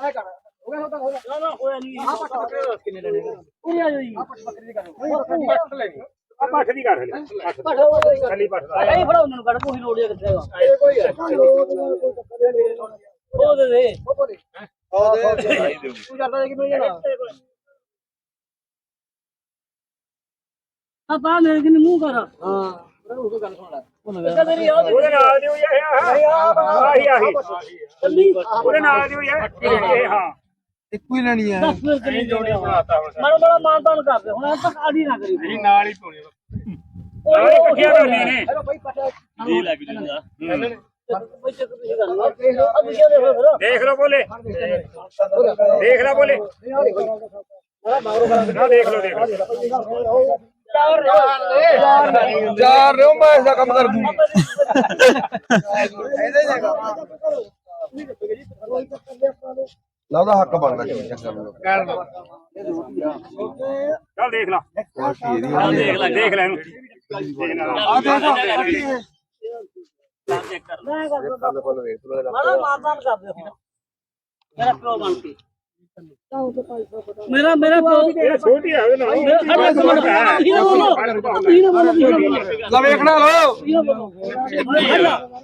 ਐ ਕਰ ਹੋ ਗਿਆ ਹੋ ਗਿਆ ਨਾ ਨਾ ਹੋਇਆ ਨਹੀਂ ਆਹ ਪੱਟ ਬੱਕਰੇ ਦਾ ਕਿੰਨੇ ਲੈਣੇ ਪੂਰੀ ਆ ਜਾਈ ਆਹ ਪੱਟ ਬੱਕਰੇ ਦੀ ਕਰ ਪੱਟ ਲੈਣੀ ਆ ਪੱਠ ਦੀ ਕਰ ਲੈ ਪੱਠ ਪੜ ਹੋ ਗਈ ਖਾਲੀ ਪੱਠ ਦਾ ਐ ਫੜਾ ਉਹਨਾਂ ਨੂੰ ਕੱਢ ਕੋਈ ਲੋੜ ਕਿੱਥੇ ਇਹ ਕੋਈ ਹੈ ਦੇ ਉਹ ਦੇ ਦੇ ਉਹ ਬੋਲੇ ਤੂੰ ਕਰਦਾ ਕਿ ਮਿਲ ਜਾਣਾ ਆ ਪਾ ਮੇਰੇ ਕਿਨੇ ਮੂੰਹ ਕਰ। ਹਾਂ। ਉਹ ਗੱਲ ਸੁਣ ਲੈ। ਆ ਉਹਦੇ ਨਾਲ ਦੀ ਹੋਈ ਹੈ। ਆਹੀ ਆਹੀ ਚੱਲੀ। ਉਹਦੇ ਨਾਲ ਦੀ ਹੋਈ ਹੈ ਇਹ ਹਾਂ। ਇੱਕੋ ਹੀ ਲੈਣੀ ਹੈ ਦੱਸ ਫਿਰ ਕਿੰਨੀ ਜੋੜੀ ਬਣਾਤਾ। ਹੁਣ। ਮਾੜਾ ਮਾੜਾ ਮਾਨਤਾਨ ਕਰਦੇ ਹੁਣ ਤੱਕ ਆੜੀ ਨਾ ਕਰੀ। ਨਹੀਂ ਨਾਲ ਹੀ ਪਾਉਣੀ ਓਏ ਨਾਲ ਹੀ ਇਕੱਠੀਆਂ ਕਰਨੀਆਂ ਨੇ। ਭਾਈ ਪੱਟ ਇਹ ਲੱਗ ਜੂਗਾ। ਬਈ ਆ ਦੇਖੋ ਲਓ ਬੋਲੇ। ਦੇਖ ਲੈ ਬੋਲੇ। ਨਾ ਦੇਖ ਲਓ ਦੇਖ ਲਓ। ਚਾਰ ਰਿਓ ਮੈਂ ਇਸ ਦਾ ਕੰਮ ਕਰ ਦੂੰ ਲਾਉਦਾ ਹੱਕ ਬਣਦਾ ਜੀ ਚੱਕਰ ਨੂੰ ਚੱਲ ਦੇਖ ਲੈ। ਇਹਦੀ ਦੇਖ ਲੈ ਦੇਖ ਲੈ ਇਹਨੂੰ। ਦੇਖ। ਲੈ ਆ ਦੇਖੋ ਮੈਂ ਕਰ ਲੋ ਮਾੜਾ ਮਾਨਤਾਨ ਕਰਦੇ ਹੁਣ ਮੇਰਾ ਪਿਓ ਬਣ ਕੇ। ਮੇਰਾ ਮੇਰਾ ਇਹ ਛੋਟੀ ਤੁਸੀਂ ਨਾ ਲਾ ਵੇਖਣਾ ਲੋ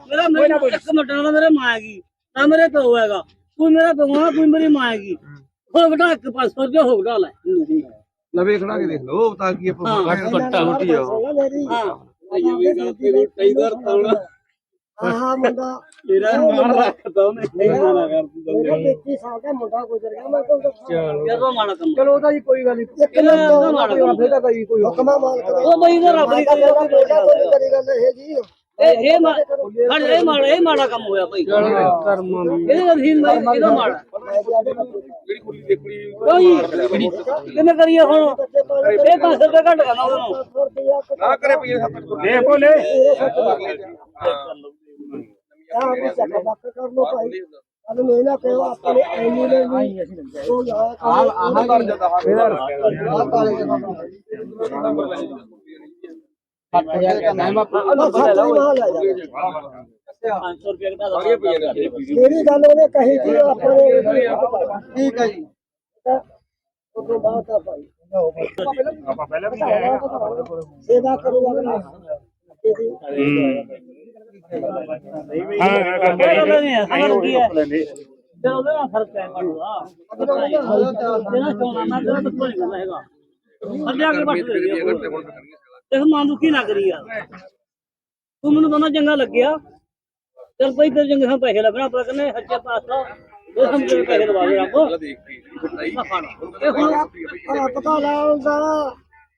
ਮੇਰਾ ਮੇਰਾ ਇੱਕ ਮਿੰਟ ਨਾਲ ਮੇਰੇ ਮਾਂ ਹੈਗੀ ਨਾ ਮੇਰੇ ਪਿਓ ਹੈਗਾ ਕੋਈ ਮੇਰਾ ਪਿਓ ਆ ਕੋਈ ਮੇਰੀ ਮਾਂ ਹੈਗੀ ਹੋ ਬਟਾ ਇੱਕ 500 ਰੁਪਏ ਹੋ ਬਟਾ ਲੈ ਲਾ ਵੇਖਣਾ ਕਿ ਦੇਖ ਲੋ ਤਾਂ ਕੀ ਆਪਾਂ ਕੱਟਾ ਹੁੱਟੀ ਆ ਹਾਂ ਹਾਂ ਮੁੰਡਾ ਤੇਰਾ ਮਾਣ ਰੱਖਦਾ ਉਹਨੇ ਨਹੀਂ ਮਾਣਾ ਕਰ ਮੇਰਾ 33 ਸਾਲ ਦਾ ਮੁੰਡਾ ਗੁਜ਼ਰ ਗਿਆ ਮੈਂ ਕਿਹਾ ਜਦੋਂ ਮਾਣਾ ਕੰਮ ਚਲੋ ਉਹਦਾ ਜੀ ਕੋਈ ਗੱਲ ਨਹੀਂ ਕਿੰਨਾ ਦਾ ਮਾੜਾ ਕੰਮ ਫੇਰ ਤਾਂ ਕੋਈ ਕੋਈ ਹੁਕਮਾ ਮਾਲਕ ਦਾ। ਉਹ ਬਈ ਦਾ ਰੱਬ ਦੀ ਗੱਲ ਕੋਈ ਕਰੀ ਗੱਲ ਇਹ ਜੀ। ਇਹ ਇਹ ਇਹ ਮਾੜਾ ਇਹ ਮਾੜਾ ਕੰਮ ਹੋਇਆ ਭਾਈ ਕਰਮਾਂ ਦੀ। ਇਹਦੇ ਅਧੀਨ ਨਹੀਂ ਇਹਦਾ ਮਾੜਾ। ਜਿਹੜੀ ਕੁੜੀ ਦੇ। ਕੁੜੀ ਕੋਈ ਕਿਵੇਂ ਕਰੀਏ ਹੁਣ? ਇਹ 500 ਰੁਪਏ ਘੱਟ ਕਰਨਾ ਉਹਨੂੰ। ਨਾ ਕਰੇ ਪਈ ਸੱਤ ਦੇਖ ਬੋਲੇ ਆਹ ਵੀ ਚੱਕ ਬੱਕ ਕਰ ਲੋ ਭਾਈ ਕਿਹੜੀ ਗੱਲ ਉਹਨੇ ਕਹੀ ਸੀ ਉਹ ਆਪਾਂ ਨੇ। ਠੀਕ ਹੈ ਜੀ ਉਦੋਂ ਬਾਅਦ ਆ ਭਾਈ ਆਪਾਂ ਪਹਿਲਾਂ ਵੀ ਸੇਵਾ ਕਰੂਗਾ ਅਗਲਾ ਇਹਦੀ ਹਾਂ। ਹਾਂ ਕਰਕੇ ਸਾਨੂੰ ਕੀ ਹੈ ਲੈਂਦੇ ਤੇ ਉਹਦੇ ਨਾਲ ਫ਼ਰਕ ਪੈ ਪੜੂਗਾ ਜਿਹੜਾ ਸੋਨਾ ਨਾ। ਜਿਹੜਾ ਤਾਂ ਕੋਈ ਗੱਲ ਹੈਗਾ। ਅੱਗੇ ਆ ਕੇ ਬਸ ਦੇ ਦੇਖ ਮਾਂ ਦੁਖੀ ਲੱਗ ਰਹੀ ਆ ਤੂੰ ਮੈਨੂੰ ਕਹਿੰਦਾ ਚੰਗਾ ਲੱਗਿਆ ਚਲ ਭਾਈ ਤੇਰੇ ਚੰਗੇ ਸਾਨੂੰ ਪੈਸੇ ਲੱਗਣਾ ਆਪਾਂ ਕਹਿੰਦੇ ਹੱਜੇ ਪਾਸਾ ਉਹ ਹਮ ਪੈਸੇ ਦਵਾ ਦੇ ਇਹ ਹੁਣ ਪਤਾ ਲਾਉਂਦਾ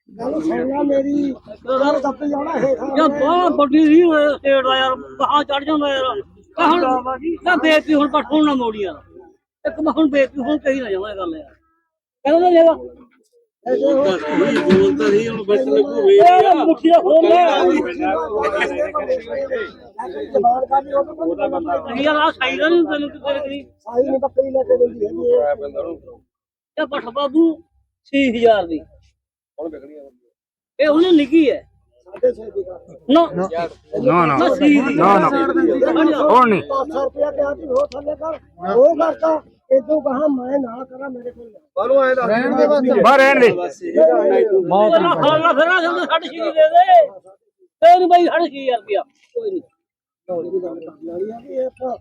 ਗੱਲ ਸੁਣਨਾ ਮੇਰੀ ਗੱਲ ਦੱਬ ਜਾਣਾ ਹੇਠਾਂ ਯਾ ਬਾਹ ਵੱਡੀ ਸੀ ਸਟੇਟ ਦਾ ਯਾਰ ਕਹਾਂ ਚੜ ਜਾਂਦਾ ਯਾਰ। ਕਹਾਂ ਨਾ? ਬੇਤੀ ਹੁਣ ਪਠੋਣ ਨਾ ਮੋੜੀ ਯਾਰ। ਇੱਕ ਮੈਂ ਹੁਣ ਬੇਤੀ ਹੁਣ ਕਹੀ ਨਾ ਜਾਵਾਂ ਇਹ ਗੱਲ ਯਾਰ। ਕਹਿੰਦਾ ਨਾ ਜਗਾ ਬੋਲਦਾ ਸੀ ਹੁਣ ਬੱਚ ਲੱਗੂ ਵੇ ਮੁੱਠੀ ਦਾ ਫੋਨ ਲੈ ਜ਼ਬਾਨ ਕਾਦੀ ਉਹ ਬੰਦਾ ਬੰਦਾ ਯਾਰ ਆ ਸਾਈ ਦਾ ਨਹੀਂ ਤੈਨੂੰ ਕਿਤੇ ਕਰੀ ਸਾਈ ਨੇ ਬੱਕਰੀ ਲੈ ਕੇ ਦਿੰਦੀ ਹੈਗੀ। ਇਹ ਇਹ ਪਠ ਬਾਬੂ 6000 ਦੀ। ਇਹ ਉਹਨੇ ਲਿਖੀ ਹੈ। ਸਾਢੇ ਛੇ ਦੀ ਗੱਲ। ਨਾ। ਨਾ ਨਾ। ਨਾ ਹੁਣ ਨਹੀਂ। 500 ਰੁਪਇਆ ਕਿਹਾ ਸੀ ਹੋ ਥੱਲੇ ਕਰ। ਉਹ ਕਰਤਾ ਇਦੋਂ ਕਹਾ ਮੈਂ ਨਾ ਕਰਾਂ ਮੇਰੇ ਕੋਲ। ਬਾਨੂੰ ਆਏ ਦੱਸ ਰਹਿਣ ਦੇ ਬਸ। ਬਾਹਰ ਰਹਿਣ ਦੇ। ਉਹ ਨਾ ਖਾਣਾ ਫਿਰ ਨਾ ਸਾਨੂੰ ਸਾਢੇ ਛੇ ਦੀ ਦੇ। ਤੇ ਨਹੀਂ ਬਾਈ ਸਾਢੇ ਛੇ ਰੁਪਇਆ। ਕੋਈ ਨਹੀਂ ਇਹ ਤਾਂ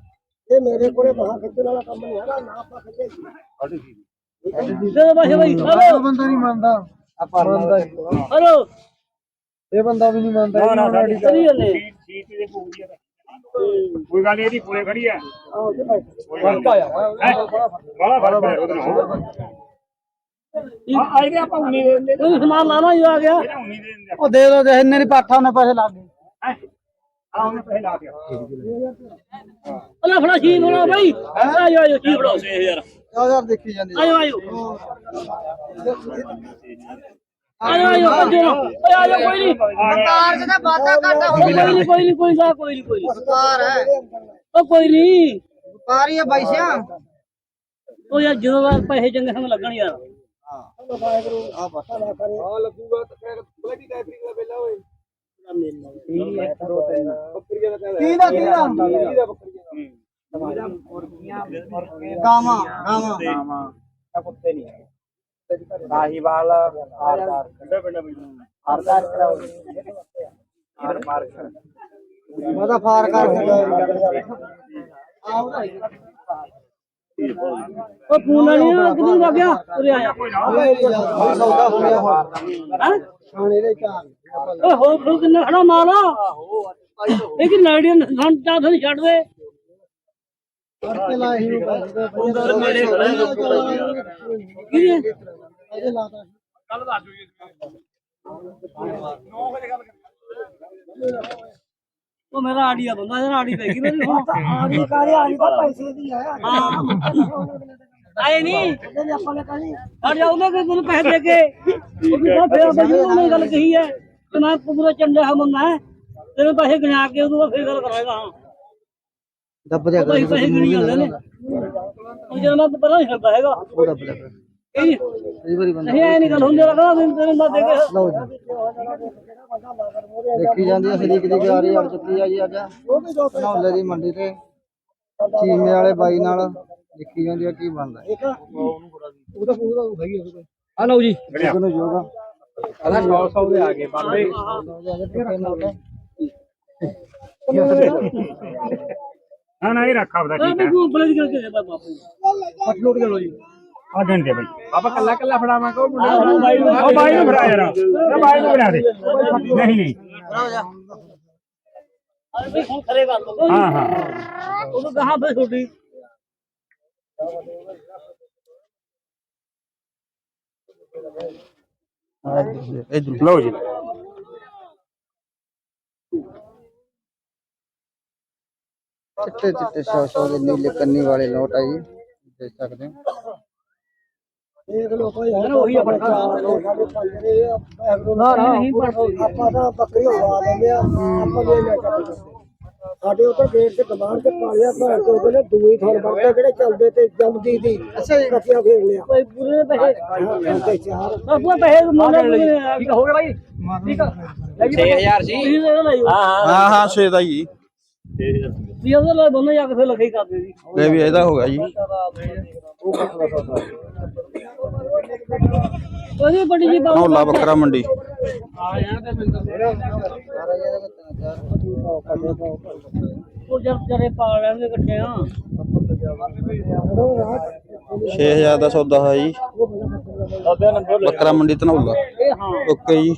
ਇਹ ਮੇਰੇ ਕੋਲੇ ਬਾਹਾਂ ਖਿੱਚਣ ਵਾਲਾ ਕੰਮ ਨਹੀਂ ਹੈਗਾ ਨਾ ਆਪਾਂ ਖਿੱਚੇ। ਦੇ ਬਾਈ ਬਾਈ ਹਲੋ ਬੰਦਾ ਨਹੀਂ ਮੰਨਦਾ। ਆਪਾਂ ਮੰਨਦਾ ਹਲੋ। ਇਹ ਬੰਦਾ ਵੀ ਨਹੀਂ ਮੰਨਦਾ ਨਾ ਨਾ ਸਾਡੀ ਕਰੀ ਜਾਂਦੇ ਸੀਟ ਦੇ। ਪੂਰੀ ਹੈ ਕੋਈ ਗੱਲ ਨਹੀਂ ਇਹਦੀ ਪੂਰੇ ਖੜੀ ਹੈ ਆਓ ਤੇ ਭਾਈ ਕੋਈ ਗੱਲ ਨਹੀਂ ਬੜਾ ਫ਼ਰਕ ਹੈ ਨਾਲ। ਆ ਆਈ ਦੇ ਆਪਾਂ ਉਨੀ ਦੇ ਦਿੰਦੇ। ਕੋਈ ਸਮਾਨ ਲਾਣਾ ਹੀ ਆ ਗਿਆ। ਇਹਨੇ ਉਨੀ ਦੇ ਦਿੰਦੇ ਉਹ ਦੇ ਦੋ ਜੇ ਇੰਨੇ ਨਹੀਂ ਪਾਠਾ ਉਹਨੇ ਪੈਸੇ ਲਾ ਦੇ ਆ ਉਹਨੇ ਪਹਿਲੇ ਲਾ ਕੇ ਅਲਾ ਫੜਾ ਛੀ ਫੜਾ ਬਾਈ। ਫੜਾਓ। 6000 ਯਾਰ ਦੇਖੀ ਜਾਂਦੇ ਆਜੋ ਆਜੋ ਆਜੋ ਆਜੋ ਭੱਜੋ ਨਾ ਓਏ ਆਜੋ ਕੋਈ ਨਹੀਂ। ਕਾਰ ਜਿਹਦਾ ਬਾਤਾ ਘਾਟਾ ਕੋਈ ਨਹੀਂ ਕੋਈ ਨਹੀਂ ਕੋਈ ਨਾ ਕੋਈ ਨਹੀਂ ਕੋਈ ਨਹੀਂ। ਕਾਰ ਹੈ। ਉਹ ਕੋਈ ਨਹੀਂ। ਵਪਾਰੀ ਹੈ ਬਾਈਸਿਆ ਉਹ ਯਾਰ ਜਦੋਂ ਦਾ ਪੈਸੇ ਚੰਗੇ ਸੰਗ ਲੱਗਣ ਯਾਰ। ਵਾਹਿਗੁਰੂ ਆ ਕਰੇ ਹਾਂ ਲੱਗੂਗਾ ਤਾਂ ਫਿਰ ਬਲੱਡੀ ਟਾਈਪਿੰਗ ਦਾ ਵੇਲਾ ਹੋਏ ਹੈ ਬੱਕਰੀਆਂ ਦਾ ਕਹਿੰਦਾ ਕੀ ਦਾ ਕੀ ਦਾ। ਬੱਕਰੀਆਂ ਦਾ ਗਾਵਾਂ ਗਾਵਾਂ। ਕੁੱਤੇ ਨਹੀਂ ਸਾਹੀਵਾਲ ਆਰਦਾਰ। ਆਰਦਾਰ ਕਰਾਓ। ਆਰ ਮਾਰਕ ਉਹਦਾ ਫਾਰ ਕਰ ਉਹ ਫੋਨ ਨਹੀਂ ਕਿਦੋਂ ਲੱਗ ਗਿਆ? ਉਰੇ ਆਇਆ ਸੌਦਾ ਹੋ? ਗਿਆ ਹੈ ਖਾਣੇ ਦੇ ਚਾਰ ਓਏ ਹੋ ਫਿਰ ਕਿੰਨਾ ਖੜਾ ਮਾਲ ਇਹ ਕਿ ਨਾਈਡੀਆਂ ਸਾਨੂੰ ਚਾਹ ਨਹੀਂ ਛੱਡ ਦੇ ਹੀ ਲਾਤਾ ਉਹ ਮੇਰਾ ਆੜੀਆ ਬੰਦਾ ਇਹਦਾ ਆੜੀ ਪੈ ਗਈ ਮੇਰੀ ਹੁਣ ਆਦੀ ਕਾਲੇ ਆਦੀ ਤਾਂ ਪੈਸੇ ਦੀ ਹੈ। ਹਾਂ। ਆਏ ਨਹੀਂ ਇਹਦੇ ਆਪਾਂ ਨੇ ਕਹੀ ਜਾ ਉਹਨੇ ਕਿ ਤੈਨੂੰ ਪੈਸੇ ਦੇ ਕੇ। ਉਹ ਵੀ ਤਾਂ ਫੇਰ ਬਈ ਉਹਨੇ ਗੱਲ ਕਹੀ ਹੈ। ਕਿ ਮੈਂ ਪੂਰਾ ਚੰਡਾ ਹੈ ਤੈਨੂੰ ਪੈਸੇ ਗਿਣਾ ਕੇ ਬਾਅਦ ਫੇਰ ਗੱਲ ਕਰਾਂਗਾ। ਹਾਂ ਦੱਬ ਦਿਆ ਉਹ ਪੈਸੇ ਗਿਣੀ ਜਾਂਦੇ ਨੇ। ਉਹ ਜਦੋਂ ਮੈਂ ਪਤਾ ਨਹੀਂ ਸਕਦਾ ਹੈਗਾ। ਉਹ ਦੱਬ ਦਿਆ ਕਰ। ਇਹ। ਕਈ ਵਾਰੀ ਬੰਦਾ ਨਹੀਂ ਐ ਨਹੀਂ ਗੱਲ ਹੁੰਦੀ ਰੱਖਦਾ ਤੈਨੂੰ ਮੈਂ ਦੇ ਕੇ ਲਓ ਜੀ। ਦੇਖੀ ਜਾਂਦੀ ਹੈ ਸਦੀਕ ਦੀ ਗਾਰੀ ਅੜ ਚੁੱਕੀ ਆ ਜੀ ਅੱਜ। ਨੌਲੇ ਦੀ ਮੰਡੀ ਤੇ। ਚੀਮੇ ਵਾਲੇ ਬਾਈ ਨਾਲ ਦੇਖੀ ਜਾਂਦੀ ਆ ਕੀ ਬਣਦਾ। ਉਹਦਾ ਪੂਰਾ ਹੈਗੀ ਉਹਦੇ ਆ ਲਓ ਜੀ। ਕੋਲ ਨੂੰ ਜੋਗਾ। ਅਲਾ 900 ਦੇ ਆ ਗਏ ਬਾਬੇ ਨਾ ਨਾ ਇਹ ਰੱਖ ਆਪਦਾ ਆ ਮੈਂ ਤੂੰ ਬਲੇ ਦੀ ਗੱਲ ਕੇ ਬਾਪੂ ਫਟਲੋਟ ਕਰੋ ਜੀ। ਆ ਗੰਦੇ ਬਈ। ਬਾਬਾ ਕੱਲਾ ਕੱਲਾ ਫੜਾਵਾਂ ਕੋ ਮੁੰਡਾ ਉਹ ਬਾਈ ਨੂੰ ਫੜਾ ਯਾਰ। ਉਹ ਬਾਈ ਨੂੰ ਬਣਾ ਦੇ। ਨਹੀਂ ਨਹੀਂ। ਅਰੇ ਵੀ ਹੁਣ ਖਰੇ ਕਰ ਲਓ। ਹਾਂ ਹਾਂ। ਉਹਨੂੰ ਕਹਾ ਫੇ ਛੋਟੀ? ਲਓ ਜੀ। ਚਿੱਟੇ ਚਿੱਟੇ ਸੌ ਸੌ ਦੇ ਨੀਲੇ ਕੰਨੀ ਵਾਲੇ ਨੋਟ ਆ ਜੀ ਦੇਖ ਸਕਦੇ ਹੋ। ਦੇਖ ਲਓ ਭਾਈ ਉਹੀ ਆਪਣਾ ਨਾ ਨਾ ਆਪਾਂ ਤਾਂ ਬੱਕਰੀ ਉਡਾ ਲੈਂਦੇ ਆ ਆਪਾਂ ਦੇ ਲੈ ਕੇ ਸਾਡੇ ਉੱਤੇ ਗੇਟ ਤੇ ਦੁਕਾਨ ਤੇ ਪਾਲਿਆ ਭੈਣ ਤੋਂ ਉਹਦੇ ਨੇ ਦੂਈ ਥਣ ਵਰਤੇ ਜਿਹੜੇ ਚੱਲਦੇ ਤੇ ਜੰਮਦੀ ਦੀ ਅੱਛਾ ਜੀ। ਕੱਚੀਆਂ ਫੇਰ ਲਿਆ। ਕੋਈ ਪੂਰੇ ਪੈਸੇ। ਤੇ ਚਾਰ ਬਾਪੂ ਪੈਸੇ ਮੁੰਡੇ ਠੀਕ ਹੋ ਗਿਆ ਭਾਈ ਠੀਕ ਆ। 6000 ਸੀ ਹਾਂ ਹਾਂ। ਹਾਂ ਛੇ ਦਾ ਹੀ ਵੀ ਉਹਦੇ ਲਈ ਦੋਨੇ ਜਾ ਕੇ ਫੇਰ ਲਖੇ ਕਰਦੇ ਸੀ। ਲੈ ਵੀ ਇਹਦਾ ਹੋ ਗਿਆ ਜੀ। ਉਹਦੀ ਬੜੀ ਜੀ ਬਾਬੂ ਨੌਲਾ ਬੱਕਰਾ ਮੰਡੀ। ਉਹ ਜਰ ਜਰੇ ਪਾ ਲੈਣਗੇ ਇਕੱਠੇ ਆ। 6000 ਦਾ ਸੌਦਾ ਹੈ ਜੀ। ਬੱਕਰਾ ਮੰਡੀ ਇਹ ਹਾਂ। ਓਕੇ ਜੀ।